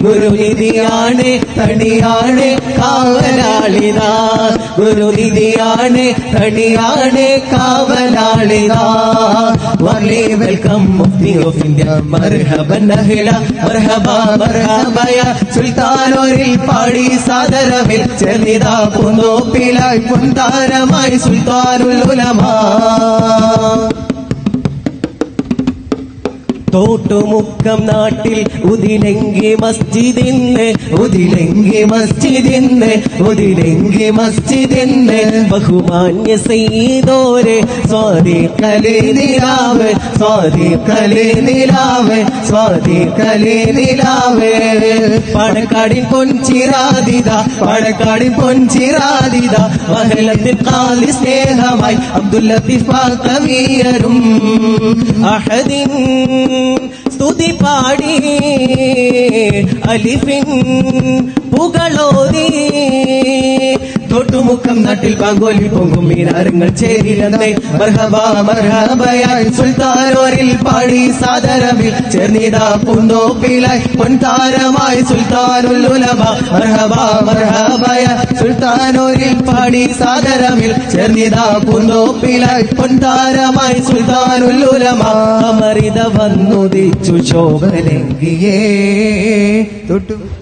ഗുരുനിധിയാണ് തണിയാണ് കാവലാളിതാ. ഗുരുനിധിയാണ് തണിയാണ് കാവലാളിതാ. വർലി വെൽക്കം മുഫ്തി ഓഫ് ഇന്ത്യ. മർഹബൻ അഹ്ല മർഹബ മർഹബയ. സുൽത്താനോരിൽ പാടി സാദരവിൽ ചെന്നിതാ പൂന്തോപ്പിലായി പൊന്താരമായി സുൽത്താനുൽ ഉലമാ. തോട്ടുമുക്കം നാട്ടിൽ ഉതിലെങ്കി മസ്ജിദിന്ന് ഉതിലെങ്കി മസ്ജിദിന്ന് ഉതിലെങ്കി മസ്ജിദിന്ന്. ബഹുമാന്യ സെയ്തോരെ സ്വാതി കലേ നിലാവ് സ്വാതി കലേ നിലാവ് സ്വാതി കലേ നിലാവ്. പാണക്കാടിൻ പൊൻചിരാതിത പാണക്കാടിൻ പൊൻചിരാതിത മഹലത്തിൽ കാലി സ്നേഹമായി അബ്ദുൽ ലത്തീഫ് അഹദിൻ துதி பாடி அலிபின் புகழோதி തൊട്ടുമുക്കം നാട്ടിൽ പാങ്കോലി പൊങ്കും മീനാരങ്ങൾ ചേരിലെന്നേ. സുൽത്താനോരിൽ പാടി സാദരമിൽ ചേർന്നിതാ പൂന്തോപ്പിലായി. പൊൻതാരമായി സുൽത്താനുലഭയ സുൽത്താനോരിൽ പാടി സാദരമിൽ ചേർന്നിതാ പൂന്തോപ്പിലായി. പൊൻതാരമായി സുൽത്താനുൽ വന്നു വന്നുദിച്ചു ശോഭലങ്കിയേ തൊട്ടു.